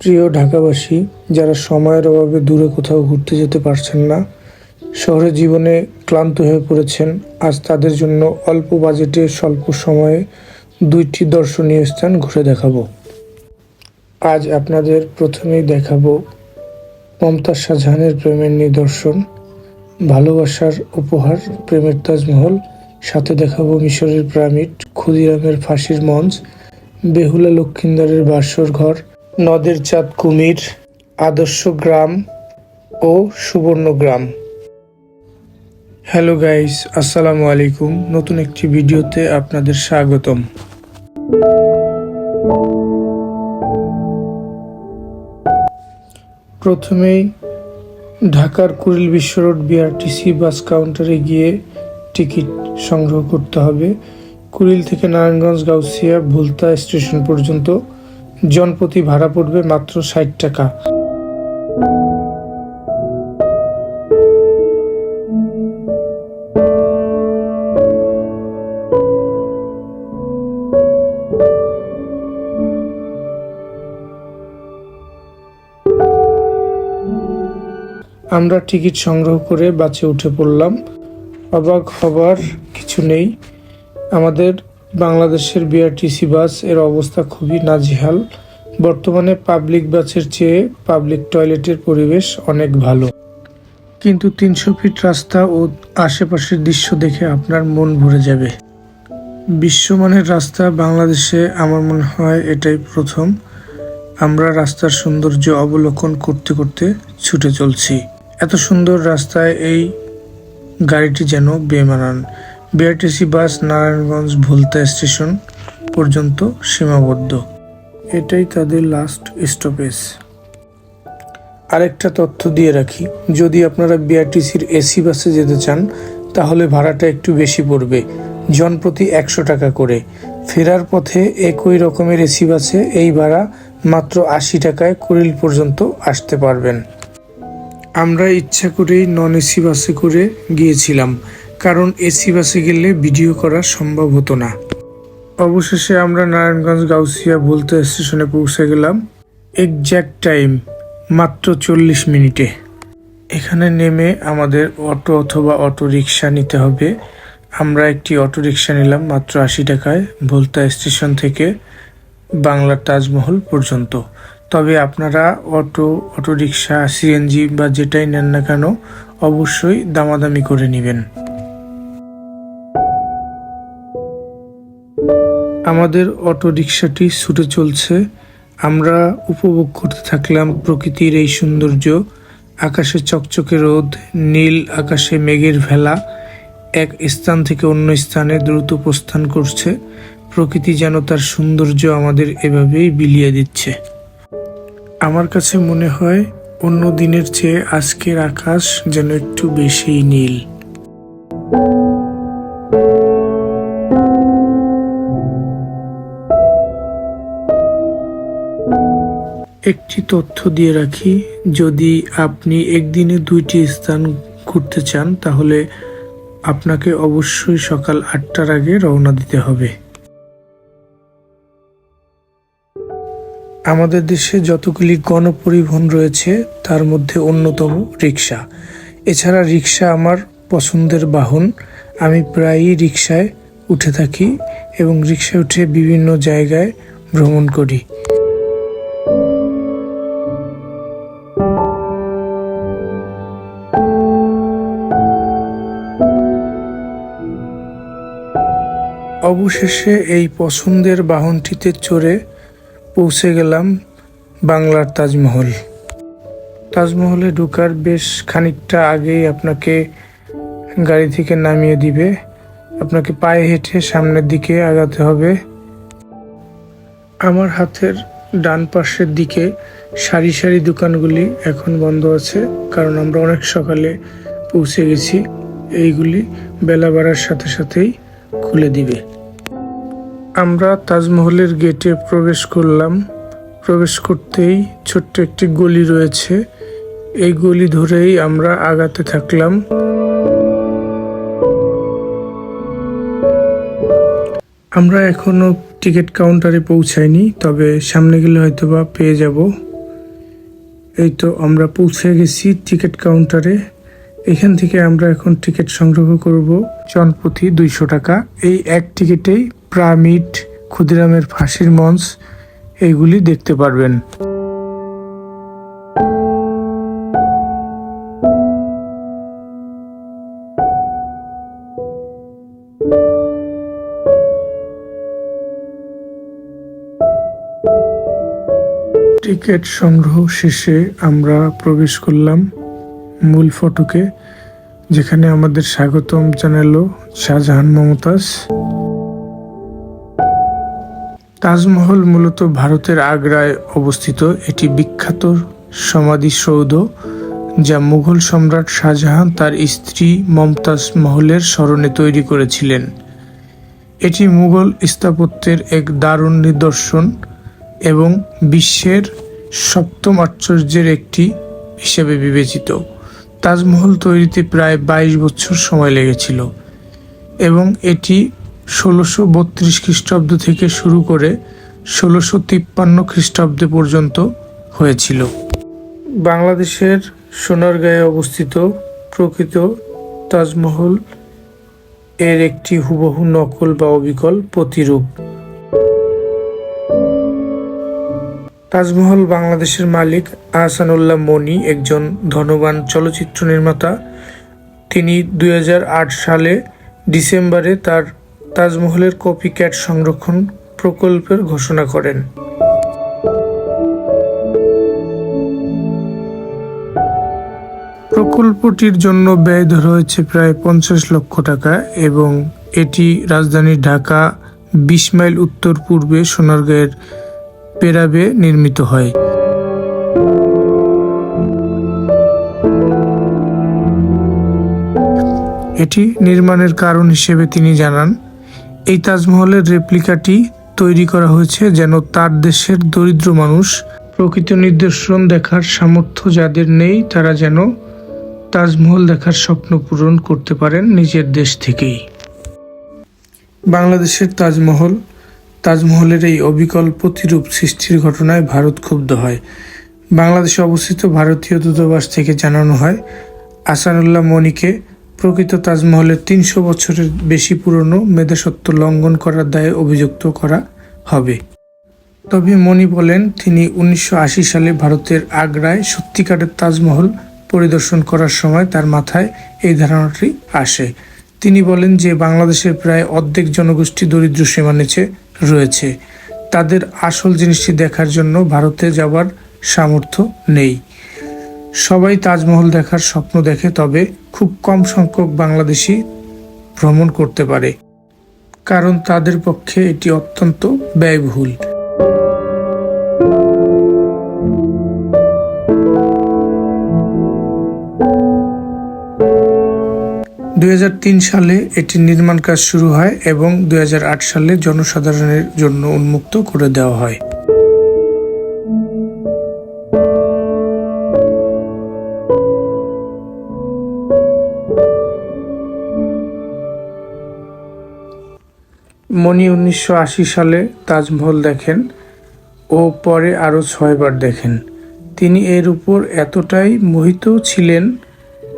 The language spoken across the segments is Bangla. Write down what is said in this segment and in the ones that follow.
প্রিয় ঢাকাবাসী, যারা সময়ের অভাবে দূরে কোথাও ঘুরতে যেতে পারছেন না শহরের জীবনে ক্লান্ত হয়ে পড়েছেন, আজ তাদের জন্য অল্প বাজেটে স্বল্প সময়ে দুইটি দর্শনীয় স্থান ঘুরে দেখাবো। আজ আপনাদের প্রথমেই দেখাবো মমতাজ শাহজাহানের প্রেমের নিদর্শন, ভালোবাসার উপহার, প্রেমের তাজমহল, সাথে দেখাবো মিশরের পিরামিড, ক্ষুদিরামের ফাঁসির মঞ্চ, বেহুলা লক্ষিন্দারের বাসর ঘর নদের চাঁদ কুমির, আদর্শ গ্রাম ও সুবর্ণ গ্রাম। হ্যালো গাইস, আসসালামু আলাইকুম। নতুন একটি ভিডিওতে আপনাদের স্বাগতম। প্রথমেই ঢাকার কুড়িল বিশ্ব রোড বিআরটিসি বাস কাউন্টারে গিয়ে টিকিট সংগ্রহ করতে হবে। কুড়িল থেকে নারায়ণগঞ্জ, গাউসিয়া, ভুলতা স্টেশন পর্যন্ত জনপ্রতি ভাড়া পড়বে মাত্র ষাট টাকা। আমরা টিকিট সংগ্রহ করে বাসে উঠে পড়লাম। অবাক হবার কিছু নেই। আমাদের বাংলাদেশের বিআরটিসি বাসের অবস্থা খুবই নাজেহাল। বর্তমানে পাবলিক বাসের চেয়ে পাবলিক টয়লেটের পরিবেশ অনেক ভালো। কিন্তু তিনশো ফিট রাস্তা ও আশেপাশের দৃশ্য দেখে আপনার মন ভরে যাবে। বিশ্বমানের রাস্তা বাংলাদেশে আমার মনে হয় এটাই প্রথম। আমরা রাস্তার সৌন্দর্য অবলোকন করতে করতে ছুটে চলছি। এত সুন্দর রাস্তায় এই গাড়িটি যেন বেমানান। BRTC bus Narayanganj Bhulta station পর্যন্ত সীমাবদ্ধ। এটাই তাদের লাস্ট স্টপেজ আরেকটা তথ্য দিয়ে রাখি, যদি আপনারা বিআরটিসির এসি বাসে যেতে চান, তাহলে ভাড়াটা একটু বেশি পড়বে জনপ্রতি একশো টাকা করে। ফেরার পথে একই রকমের এসি বাসে এই ভাড়া মাত্র আশি টাকায় কুড়িল পর্যন্ত আসতে পারবেন। আমরা ইচ্ছা করেই নন এসি বাসে করে গিয়েছিলাম। কারণ এসি বাসে গেলে ভিডিও করা সম্ভব হতো না। অবশেষে আমরা নারায়ণগঞ্জ গাউসিয়া বলতে স্টেশনে পৌঁছে গেলাম। এক্স্যাক্ট টাইম মাত্র চল্লিশ মিনিটে। এখানে নেমে আমাদের অটো অথবা অটো রিক্সা নিতে হবে। আমরা একটি অটো রিক্সা নিলাম মাত্র আশি টাকায় ভোলতা স্টেশন থেকে বাংলার তাজমহল পর্যন্ত। তবে আপনারা অটো অটো রিক্সা, সিএনজি বা যেটাই নেন না কেন, অবশ্যই দামাদামি করে নেবেন। আমাদের অটো রিক্সাটি ছুটে চলছে। আমরা উপভোগ করতে থাকলাম প্রকৃতির এই সৌন্দর্য। আকাশে চকচকে রোদ, নীল আকাশে মেঘের ভেলা, এক স্থান থেকে অন্য স্থানে দ্রুত প্রস্থান করছে। প্রকৃতি যেন তার সৌন্দর্য আমাদের এভাবেই বিলিয়ে দিচ্ছে। আমার কাছে মনে হয় অন্য দিনের চেয়ে আজকের আকাশ যেন একটু বেশিই নীল। একটি তথ্য দিয়ে রাখি, যদি আপনি একদিনে দুইটি স্থান ঘুরতে চান, তাহলে আপনাকে অবশ্যই সকাল আটটার আগে রওনা দিতে হবে। আমাদের দেশে যতগুলি গণপরিবহন রয়েছে, তার মধ্যে অন্যতম রিক্সা এছাড়া রিক্সা আমার পছন্দের বাহন। আমি প্রায়ই রিক্সায় উঠে থাকি এবং রিক্সায় উঠে বিভিন্ন জায়গায় ভ্রমণ করি। অবশেষে এই পছন্দের বাহনটিতে চড়ে পৌঁছে গেলাম বাংলার তাজমহল। তাজমহলে ঢুকার বেশ খানিকটা আগেই আপনাকে গাড়ি থেকে নামিয়ে দিবে। আপনাকে পায়ে হেঁটে সামনের দিকে আগাতে হবে। আমার হাতের ডান পাশের দিকে সারি সারি দোকানগুলি এখন বন্ধ আছে, কারণ আমরা অনেক সকালে পৌঁছে গেছি। এইগুলি বেলা বাড়ার সাথে সাথেই খুলে দিবে। আমরা তাজমহলের গেটে প্রবেশ করলাম। প্রবেশ করতেই ছোট্ট একটি গলি রয়েছে। এই গলি ধরেই আমরা আগাতে থাকলাম। আমরা এখনও টিকিট কাউন্টারে পৌঁছাইনি, তবে সামনে গেলে হয়তোবা পেয়ে যাব। এই তো আমরা পৌঁছে গেছি টিকিট কাউন্টারে। এখান থেকে আমরা এখন টিকিট সংগ্রহ করব। জনপ্রতি দুইশো টাকা। এই এক টিকিটেই প্রামিড, ক্ষুদিরামের ফাঁসির মঞ্চ এইগুলি দেখতে পারবেন। টিকিট সংগ্রহ শেষে আমরা প্রবেশ করলাম মূল ফটকে, যেখানে আমাদের স্বাগতম জানালো শাহজাহান মমতাজ। তাজমহল মূলত ভারতের আগ্রায় অবস্থিত এটি বিখ্যাত সমাধিসৌধ, যা মুঘল সম্রাট শাহজাহান তার স্ত্রী মমতাজ মহলের স্মরণে তৈরি করেছিলেন। এটি মুঘল স্থাপত্যের এক দারুণ নিদর্শন এবং বিশ্বের সপ্তম আশ্চর্যের একটি হিসেবে বিবেচিত। তাজমহল তৈরিতে প্রায় বাইশ বছর সময় লেগেছিল এবং এটি ষোলোশো বত্রিশ খ্রিস্টাব্দ থেকে শুরু করে ষোলোশো তিপ্পান্ন খ্রিস্টাব্দে পর্যন্ত হয়েছিল। বাংলাদেশের সোনারগাঁয়ে অবস্থিত প্রকৃত তাজমহল এর একটি হুবহু নকল বা অবিকল প্রতিরূপ। তাজমহল বাংলাদেশের মালিক আহসানুল্লাহ মনি, একজন ধনবান চলচ্চিত্র নির্মাতা। তিনি দু হাজার আট সালে ডিসেম্বরে তার তাজমহলের কপি ক্যাট সংরক্ষণ প্রকল্পের ঘোষণা করেন। প্রকল্পটির জন্য ব্যয় ধরা হয়েছে প্রায় পঞ্চাশ লক্ষ টাকা এবং এটি রাজধানী ঢাকা, বিশ মাইল উত্তর পূর্বে সোনারগাঁয়ের পেরাবে নির্মিত হয়। এটি নির্মাণের কারণ হিসেবে তিনি জানান এই তাজমহলের রেপ্লিকাটি তৈরি করা হয়েছে যেন তার দেশের দরিদ্র মানুষ প্রকৃত নিদর্শন দেখার সামর্থ্য যাদের নেই, তারা যেন তাজমহল দেখার স্বপ্ন পূরণ করতে পারেন নিজের দেশ থেকেই। বাংলাদেশের তাজমহল, তাজমহলের এই অবিকল প্রতিরূপ সৃষ্টির ঘটনায় ভারত ক্ষুব্ধ হয়। বাংলাদেশে অবস্থিত ভারতীয় দূতাবাস থেকে জানানো হয়, আসানুল্লাহ মনিকে প্রকৃত তাজমহলের তিনশো বছরের বেশি পুরনো মেধাসত্ব লঙ্ঘন করার দায়ে অভিযুক্ত করা হবে। তবে মনি বলেন, তিনি উনিশশো আশি সালে ভারতের আগ্রায় সত্যিকারের তাজমহল পরিদর্শন করার সময় তার মাথায় এই ধারণাটি আসে। তিনি বলেন যে, বাংলাদেশের প্রায় অর্ধেক জনগোষ্ঠী দরিদ্র সীমা নিচে রয়েছে। তাদের আসল জিনিসটি দেখার জন্য ভারতে যাবার সামর্থ্য নেই। সবাই তাজমহল দেখার স্বপ্ন দেখে, তবে খুব কম সংখ্যক বাংলাদেশি ভ্রমণ করতে পারে। কারণ তাদের পক্ষে এটি অত্যন্ত ব্যয়বহুল। দু হাজার তিন সালে এটির নির্মাণ কাজ শুরু হয় এবং দু হাজার আট সালে জনসাধারণের জন্য উন্মুক্ত করে দেওয়া হয়। মনি উনিশশো সালে তাজমহল দেখেন ও পরে আরও ছয়বার দেখেন। তিনি এর উপর এতটাই মোহিত ছিলেন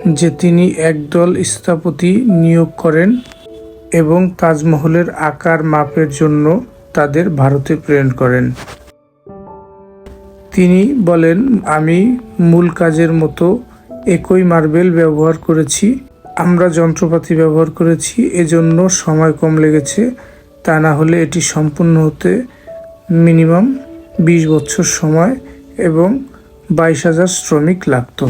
যে তিনি একদল স্থপতি নিয়োগ করেন এবং তাজমহলের আকার মাপের জন্য তাদের ভারতে প্রেরণ করেন। তিনি বলেন, আমি মূল কাজের মতো একই মার্বেল ব্যবহার করেছি, আমরা যন্ত্রপাতি ব্যবহার করেছি, এজন্য সময় কম লেগেছে তা না হলে এটি সম্পূর্ণ হতে মিনিমাম বিশ বছর সময় এবং বাইশ হাজার শ্রমিক লাগতো।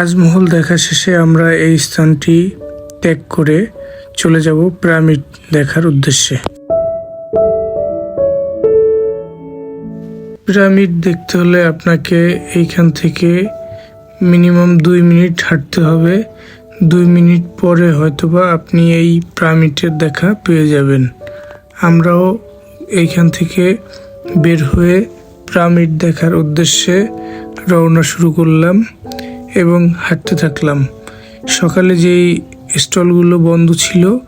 তাজমহল দেখা শেষে আমরা এই স্থানটি ত্যাগ করে চলে যাব পিরামিড দেখার উদ্দেশ্যে। পিরামিড দেখতে হলে আপনাকে এইখান থেকে মিনিমাম দুই মিনিট হাঁটতে হবে। দুই মিনিট পরে হয়তোবা আপনি এই পিরামিডের দেখা পেয়ে যাবেন। আমরাও এইখান থেকে বের হয়ে পিরামিড দেখার উদ্দেশ্যে রওনা শুরু করলাম। এবং হাঁটতে থাকলাম। সকালে যেই স্টলগুলো বন্ধ ছিল,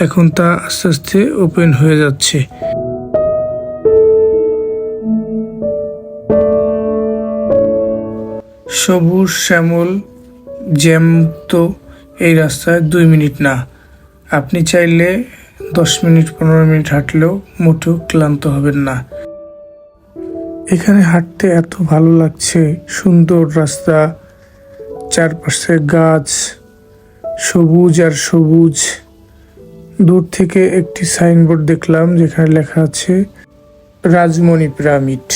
এখন তা আস্তে আস্তে ওপেন হয়ে যাচ্ছে। সবুজ শ্যামল, জ্যামতো, এই রাস্তায় দুই মিনিট না। আপনি চাইলে দশ মিনিট, পনেরো মিনিট হাঁটলেও মোটেও ক্লান্ত হবেন না। এখানে হাঁটতে এত ভালো লাগছে, সুন্দর রাস্তা চারপাশে গাছ, সবুজ আর সবুজ। দূর থেকে একটি সাইনবোর্ড দেখলাম যেখানে লেখা আছে, রাজমণি পিরামিড।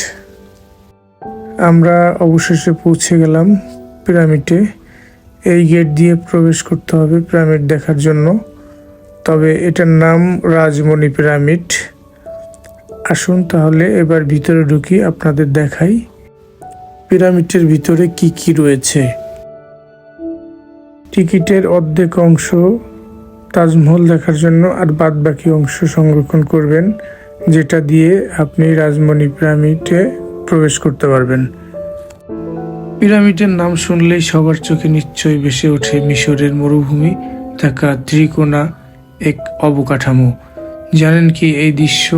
আমরা অবশেষে পৌঁছে গেলাম পিরামিডে। এই গেট দিয়ে প্রবেশ করতে হবে পিরামিড দেখার জন্য। তবে এটার নাম রাজমণি পিরামিড। আসুন তাহলে এবার ভিতরে ঢুকি, আপনাদের দেখাই। পিরামিডের ভিতরে কি কি রয়েছে? টিকিটের অর্ধেক অংশ তাজমহল দেখার জন্য আর বাদ বাকি অংশ সংরক্ষণ করবেন, যেটা দিয়ে আপনি রাজমণি পিরামিডে প্রবেশ করতে পারবেন। পিরামিডের নাম শুনলেই সবার চোখে নিশ্চয়ই ভেসে ওঠে মিশরের মরুভূমি থাকা ত্রিকোণা এক অবকাঠামো। জানেন কি এই দৃশ্য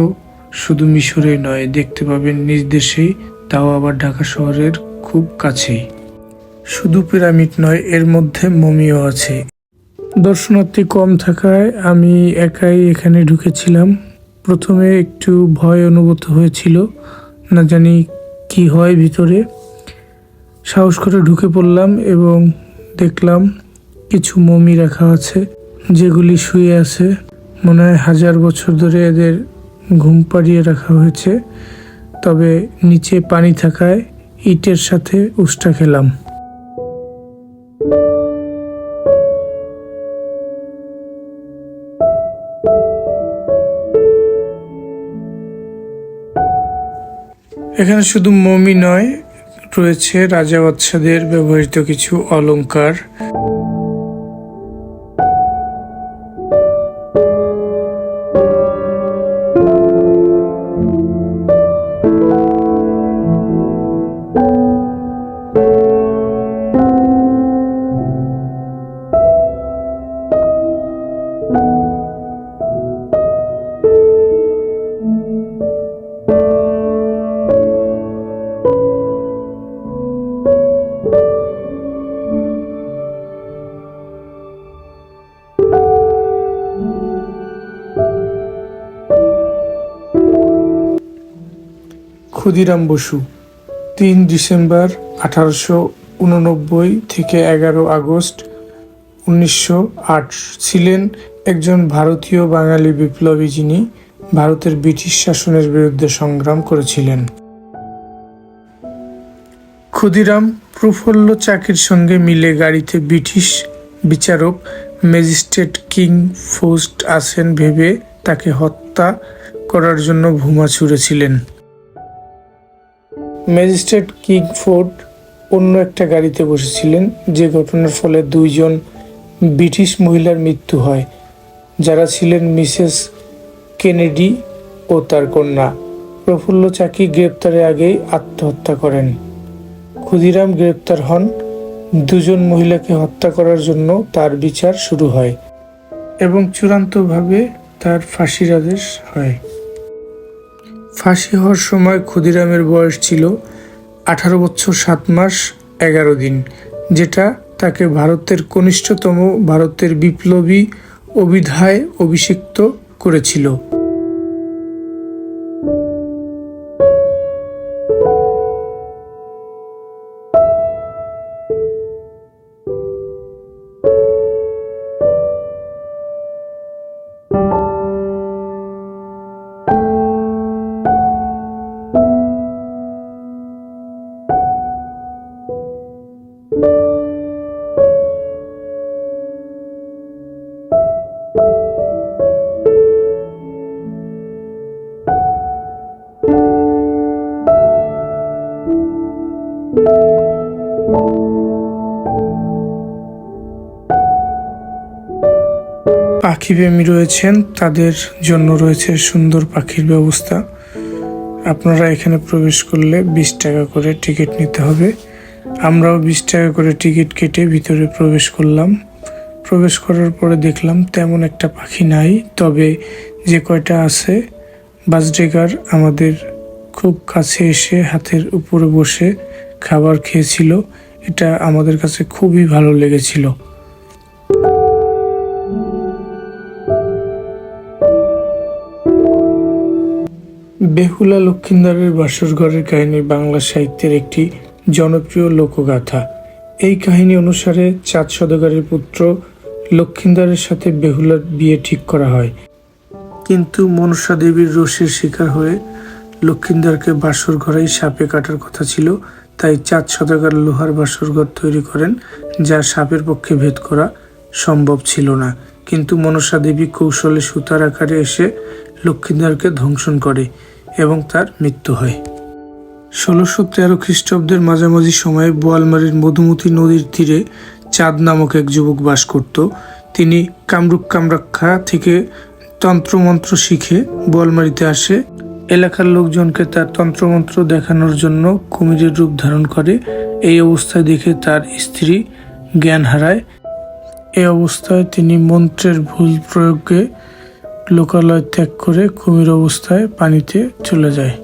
শুধু মিশরে নয়, দেখতে পাবেন নিজ দেশেই, তাও আবার ঢাকা শহরের খুব কাছেই। শুধু পিরামিড নয়, এর মধ্যে মমিও আছে। দর্শনার্থী কম থাকায় আমি একাই এখানে ঢুকেছিলাম। প্রথমে একটু ভয় অনুভূত হয়েছিল, না জানি কি হয় ভিতরে। সাহস করে ঢুকে পড়লাম এবং দেখলাম কিছু মমি রাখা আছে, যেগুলি শুয়ে আছে। মনে হয় হাজার বছর ধরে এদের ঘুম পাড়িয়ে রাখা হয়েছে। তবে নিচে পানি থাকায় ইটের সাথে উষ্টা খেলাম। এখানে শুধু মমি নয় রয়েছে রাজা বাচ্চাদের ব্যবহৃত কিছু অলংকার। ক্ষুদিরাম বসু, তিন ডিসেম্বর আঠারোশো উননব্বই থেকে এগারো আগস্ট উনিশশো আট ছিলেন একজন ভারতীয় বাঙালি বিপ্লবী যিনি ভারতের ব্রিটিশ শাসনের বিরুদ্ধে সংগ্রাম করেছিলেন। ক্ষুদিরাম প্রফুল্ল চাকির সঙ্গে মিলে গাড়িতে ব্রিটিশ বিচারক ম্যাজিস্ট্রেট কিং ফোস্ট আছেন ভেবে তাকে হত্যা করার জন্য ভুমা ছুঁড়েছিলেন। ম্যাজিস্ট্রেট কিংফোর্ড অন্য একটা গাড়িতে বসেছিলেন, যে ঘটনার ফলে দুইজন ব্রিটিশ মহিলার মৃত্যু হয়, যারা ছিলেন মিসেস কেনেডি ও তার কন্যা। প্রফুল্ল চাকি গ্রেপ্তারের আগেই আত্মহত্যা করেন। ক্ষুদিরাম গ্রেপ্তার হন। দুজন মহিলাকে হত্যা করার জন্য তার বিচার শুরু হয় এবং চূড়ান্তভাবে তার ফাঁসির আদেশ হয়। ফাঁসি হওয়ার সময় ক্ষুদিরামের বয়স ছিল আঠারো বছর সাত মাস এগারো দিন, যেটা তাকে ভারতের কনিষ্ঠতম, ভারতের বিপ্লবী অভিধায় অভিষিক্ত করেছিল। পাখি প্রেমী রয়েছেন, তাদের জন্য রয়েছে সুন্দর পাখির ব্যবস্থা। আপনারা এখানে প্রবেশ করলে বিশ টাকা করে টিকিট নিতে হবে। আমরাও বিশ টাকা করে টিকিট কেটে ভিতরে প্রবেশ করলাম। প্রবেশ করার পরে দেখলাম তেমন একটা পাখি নাই, তবে যে কয়টা আছে, বাজডেগার আমাদের খুব কাছে এসে হাতের উপরে বসে খাবার খেয়েছিল। এটা আমাদের কাছে খুবই ভালো লেগেছিল। বেহুলা লক্ষিন্দারের বাসর ঘরের কাহিনী বাংলা সাহিত্যের একটি জনপ্রিয় লোকগাথা। এই কাহিনী অনুসারে চাঁদ সদাগরের পুত্র লক্ষিন্দারের সাথে বেহুলার বিয়ে ঠিক করা হয়। কিন্তু মনসা দেবীর রোষের শিকার হয়ে লক্ষিন্দারকে বাসর ঘরেই সাপে কাটার কথা ছিল, তাই চাঁদ সদাগর লোহার বাসর ঘর তৈরি করেন, যা সাপের পক্ষে ভেদ করা সম্ভব ছিল না। কিন্তু মনসা দেবী কৌশলে সুতার আকারে এসে লক্ষিন্দারকে ধ্বংসন করে এবং তার মৃত্যু হয়। ষোলোশো তেরো খ্রিস্টাব্দের মাঝামাঝি সময়ে বোয়ালমারির মধুমতি নদীর তীরে চাঁদ নামক এক যুবক বাস করত। তিনি কামরূপ কামরাক্ষা থেকে তন্ত্রমন্ত্র শিখে বোয়ালমারিতে আসে। এলাকার লোকজনকে তার তন্ত্রমন্ত্র দেখানোর জন্য কুমিরের রূপ ধারণ করে। এই অবস্থায় দেখে তার স্ত্রী জ্ঞান হারায় এই অবস্থায় তিনি মন্ত্রের ভুল প্রয়োগে লোকালয় ত্যাগ করে কুমির অবস্থায় পানিতে চলে যায়।